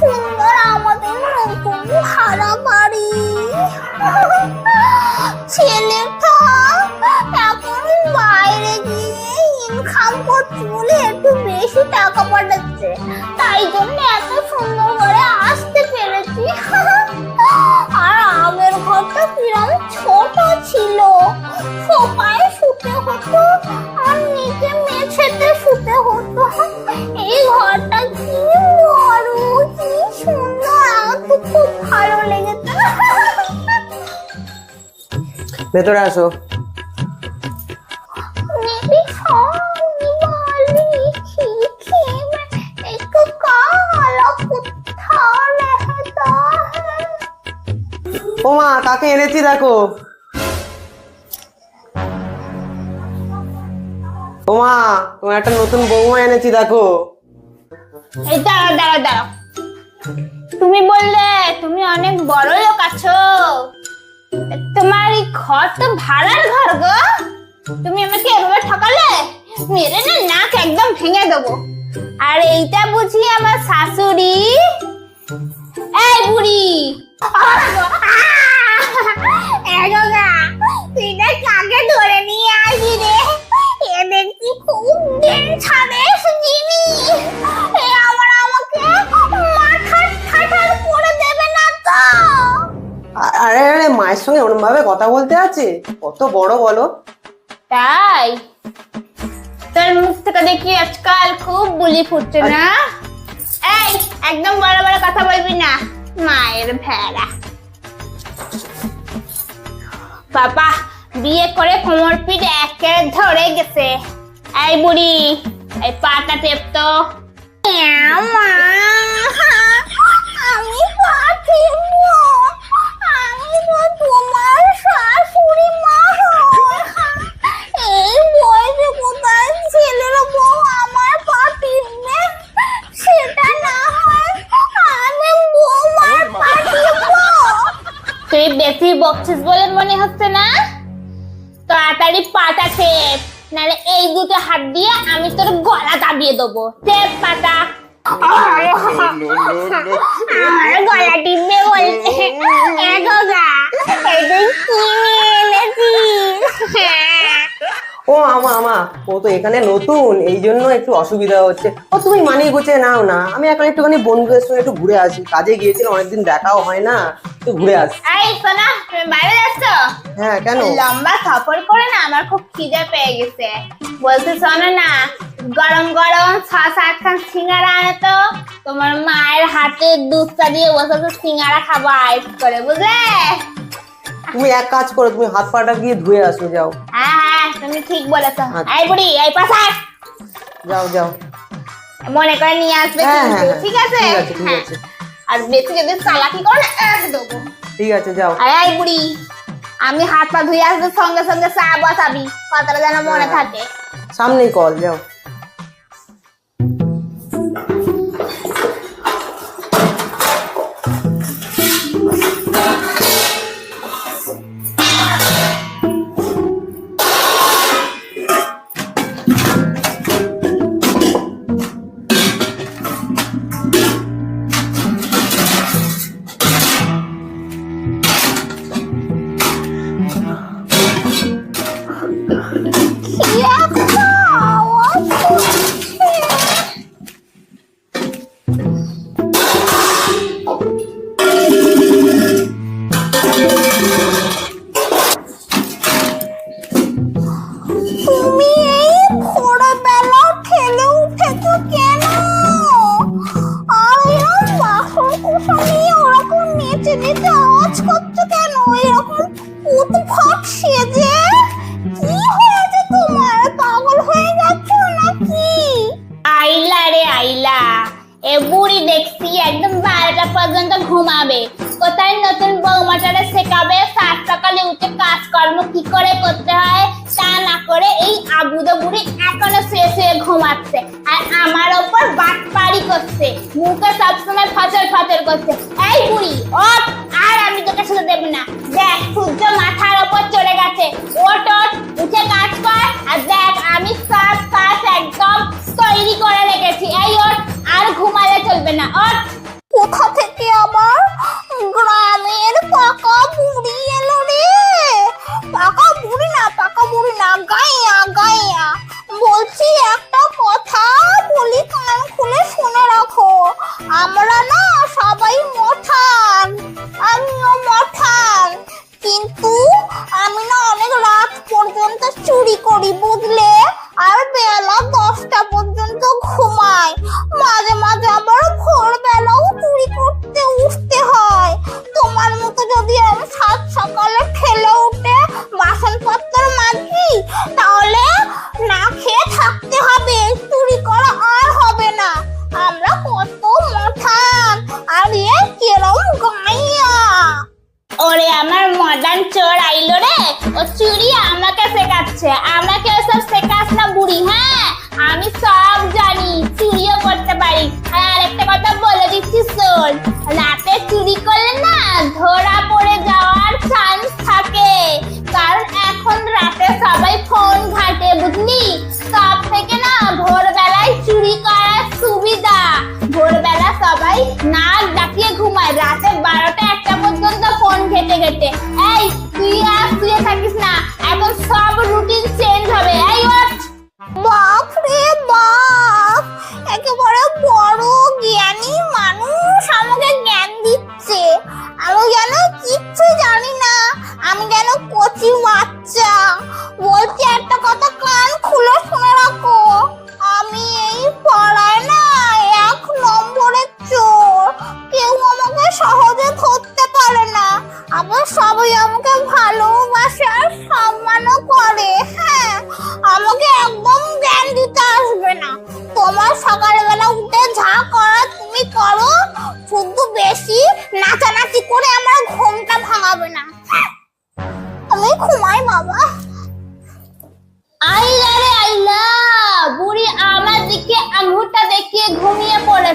সুন্দর আমাদের নতুন ভাড়া বাড়ি। ছেলেটা এখন বাইরে গিয়ে ইনকাম করছে বলে একটু বেশি টাকা পাঠাচ্ছে। তাই জন্য এত সুন্দর ভেতরে আসো। ও মা, কাকে এনেছি দেখো। ও মা, তোমার একটা নতুন বৌমা এনেছি, দেখো। এই দাঁড়া দাঁড়া দাঁড়া তুমি বললে তুমি অনেক বড় লোক আছো। তোমার এই ঘর তো ভাড়ার ঘর গো। তুমি আমাকে এভাবে ঠকালে? মেরে না নাক একদম ভেঙে দেবো। আর এইটা বুঝি আমার শাশুড়ি? এই বুড়ি! ধরে নিয়ে রে? খুব মায়ের সঙ্গে ওরম ভাবে কথা বলতে আছে? কত বড় বলো। তাই? তোর মুখ থেকে দেখি আজকাল খুব বুলি ফুটছে না? এই একদম বড় বড় কথা বলবি না। মায়ের ভেড়া। বাবা বিয়ে করে কোমর পিঠ একে ধরে গেছে। এই বুড়ি এই পাটা টেপ তো। আমি পাঠিয়ে আমি তো তোমার শাশুড়ি মা এই বয়সে কোথায় ছেলের বউ আমার পা টিপবে সেটা না হয় আমি বৌমার পা টিপবো তুই বেশি বকছিস বলে মনে হচ্ছে না তাড়াতাড়ি পাটা টেপ নাহলে এই দুটো হাত দিয়ে আমি তোর গলা দাবিয়ে দেবো টেপ পাটা গলা টিপবে বলছে এগোগা এটা কি নিয়ে এনেছিস ও আমা আমা ও তো এখানে নতুন এই জন্য একটু অসুবিধা হচ্ছে। ও তুমি মানিয়ে গুছিয়ে নাও না। আমি এখন একটুখানি বন্ধুদের সঙ্গে একটু ঘুরে আসি। কাজে গিয়েছিলাম অনেকদিন দেখাও হয় না। একটু ঘুরে আসি। এই সোনা তুমি বাইরে যাচ্ছ? হ্যাঁ কেন? লম্বা সফর করে না আমার খুব খিদে পেয়ে গেছে। বলতে শোনো না গরম গরম ছ সাতখান সিঙ্গারা আনে তো। তোমার মায়ের হাতে দুধটা দিয়ে বসে বসে সিঙ্গারা খাব আইস করে বুঝলে? তুমি এক কাজ করো তুমি হাত পাটা গিয়ে ধুয়ে আসো যাও। হ্যাঁ হ্যাঁ তুমি ঠিক বলেছ। আচ্ছা। বুড়ি এই পাশাক যাও যাও। মনে করে নিয়ে আসবে হ্যাঁ, হ্যাঁ, হ্যাঁ। ঠিক আছে। আর বেশি যদি চালাকি করো এক দেবো ঠিক আছে যাও। আরে আই বুড়ি। আমি হাত পা ধুয়ে আসব সঙ্গে সঙ্গে চা বসাবি। কথাটা যেন মনে। থাকে। সামনেই কল যাও। তুমি বুড়ো বুড়ি এখনও শুয়ে শুয়ে ঘুমাচ্ছে। আর আমার ওপর বাটপাড়ি করছে। মুখে সবসময় ফচর ফচর করছে। এই বুড়ি ও আর আমি তোকে শুধু দেব না। দেখ, সূর্য মাথার ওপর চলে গেছে। ওট ওট উঠে কাজ কর। আর দেখ, আমি সব কাজ একদম তৈরি করে রেখেছি। এই ওট আর ঘুমালে চলবে না। ওট কোথা থেকে আমার গ্রামের পাকা বুড়ি এ 啊，可以啊，可以啊。লাগছে আমরা কেউ সব শেখাস না বুড়ি হ্যাঁ? আমি সব জানি, চুরিও করতে পারি। হ্যাঁ, আর আরেকটা কথা বলে দিচ্ছি, শোন। রাতে চুরি করলে না ধরা পড়ে যাওয়ার চান্স থাকে। কারণ এখন রাতে সবাই ফোন ঘাটে, বুঝলি? সব থেকে না ভোরবেলায় চুরি করার সুবিধা। ভোরবেলা সবাই নাক ডাকিয়ে ঘুমায়। রাতে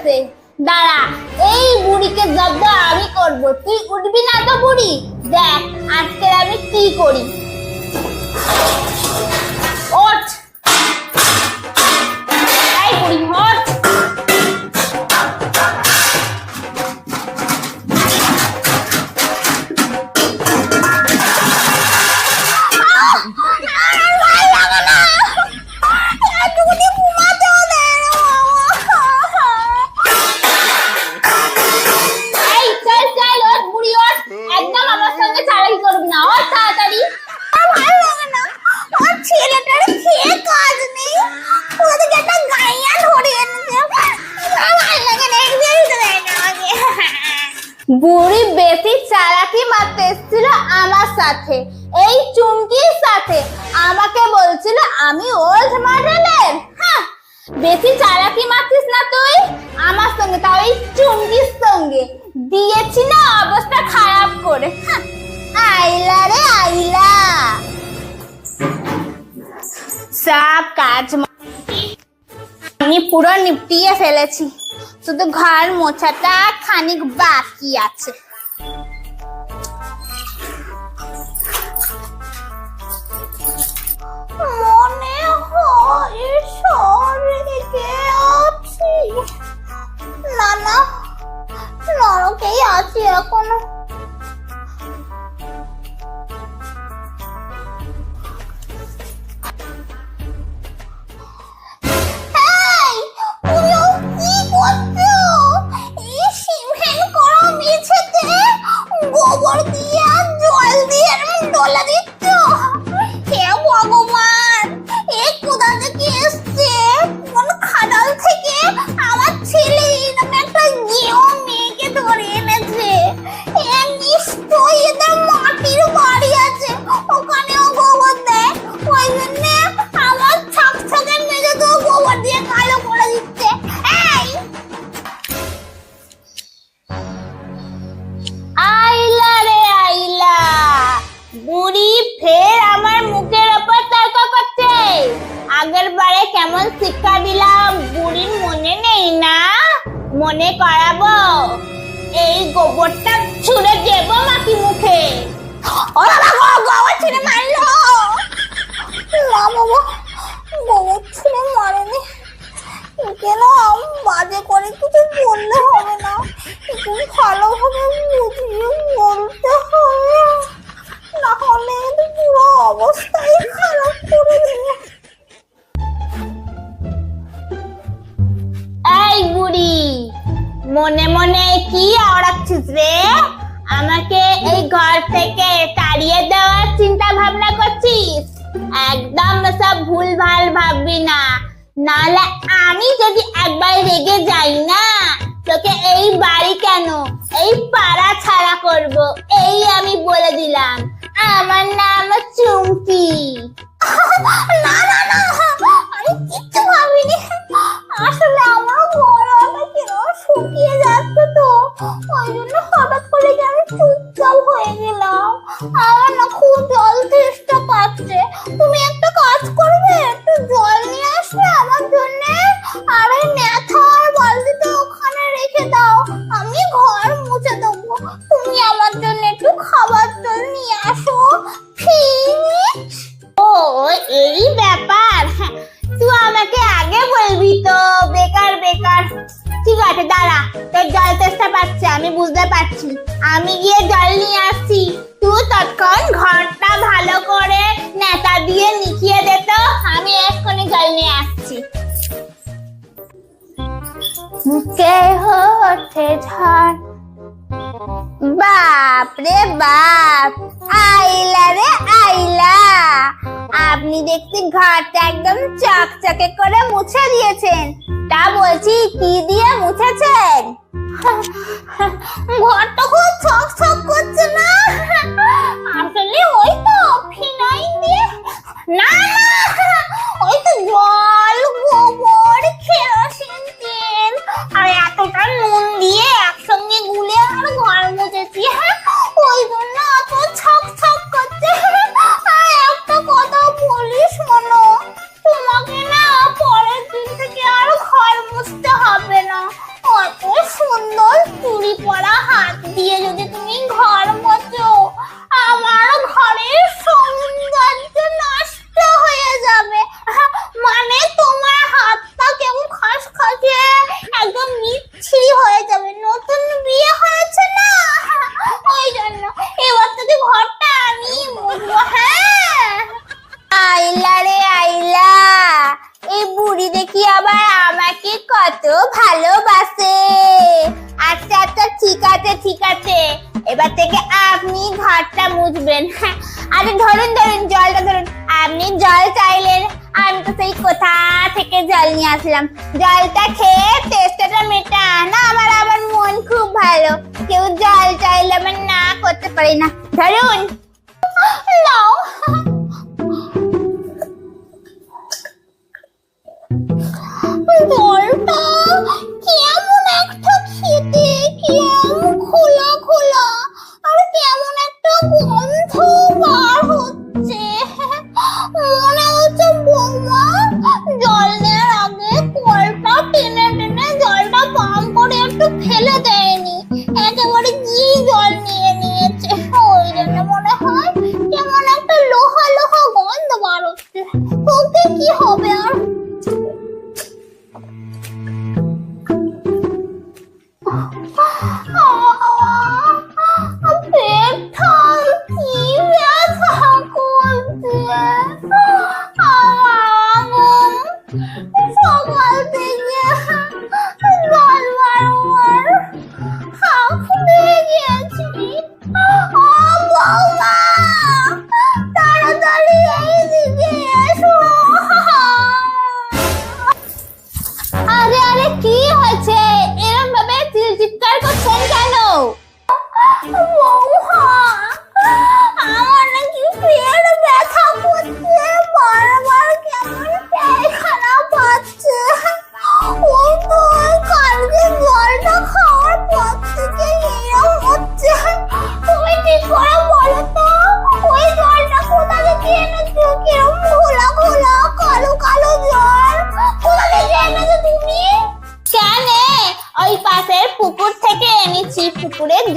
আছে দাঁড়া, এই বুড়িকে জব্দ আমি করব। তুই উঠবি না তো বুড়ি? দেখ, আজকে আমি কি করি? ওঠ। এই বুড়ি হট দিয়েছি না, অবস্থা খারাপ করে। আইলা রে, আইলা। সব কাজ আমি পুরো নিপটিয়ে ফেলেছি। শুধু ঘর মোছাটা খানিক বাকি আছে। মনে হয় 是姥姥给咬的。একদম সব ভুল ভালো ভাববি না। নালে আমি যদি একবার রেগে যাই না, তোকে এই বাড়ি কেন? এই পাড়া ছাড়া করব। এই আমি বলে দিলাম। আমার নাম চুমকি। না না না, আমি কিচ্ছু ভাবিনি। আসলে আমার বড় আমার কেন শুকিয়ে যাচ্ছে তো? ওই জন্য হঠাৎ করে আমি চুপচাপ হয়ে গেলাম। আমার না খুব বুকে হচ্ছে ঝড়। বাপ রে বাপ, আইলা রে আইলা। আপনি দেখছি ঘরটা একদম চকচকে করে মুছে দিয়েছেন। তা বলছি, কি দিয়ে মুছেছেন? ঘরটা খুব ছক করছে না। আসলে ওই তো ফিনাইল দিয়ে না কোথা থেকে জল নিয়ে আসলাম? জলটা খেয়ে তেষ্টাটা মেটা না আমার আবার মন খুব ভালো। কেউ জল চাইলে আমার না করতে পারি না। ধরুন। নাও জলটা কেমন একটা খেতে, কেমন খোলা খোলা। আর কেমন একটা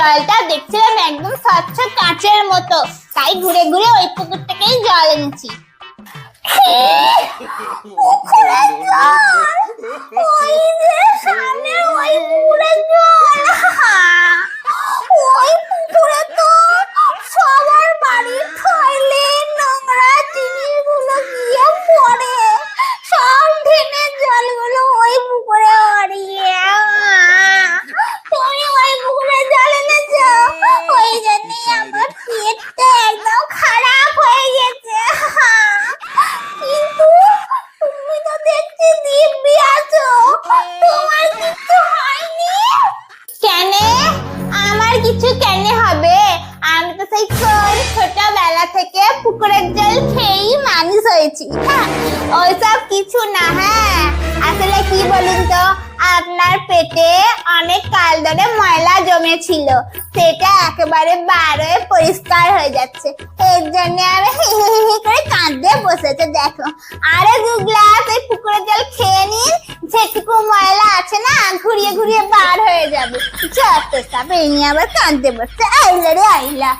জলটা দেখছিলাম একদম স্বচ্ছ কাঁচের মতো। তাই ঘুরে ঘুরে ওই পুকুরটাকেই জল এনেছি। কিছু কেন হবে? আমি তো সেই ছোটবেলা থেকে পুকুরের জল খেয়েই মানুষ হয়েছি। হ্যাঁ ওইসব কিছু না হ্যাঁ। আসলে কি বলুন তো? আপনার পেটে অনেক কাল ধরে ময়লা জমেছিল। সেটা একেবারে বার হয়ে পরিষ্কার হয়ে যাচ্ছে। এর জন্য আমি হি হি হি করে কাঁদতে বসেছে, দেখো। আরে দু গ্লাস এই পুকুরের জল খেয়ে নিন। যেটুকু ময়লা আছে না, ঘুরিয়ে ঘুরিয়ে বার হয়ে যাবে। যত সব এই নিয়ে আবার কাঁদতে বসছে। আইলা রে আইলা।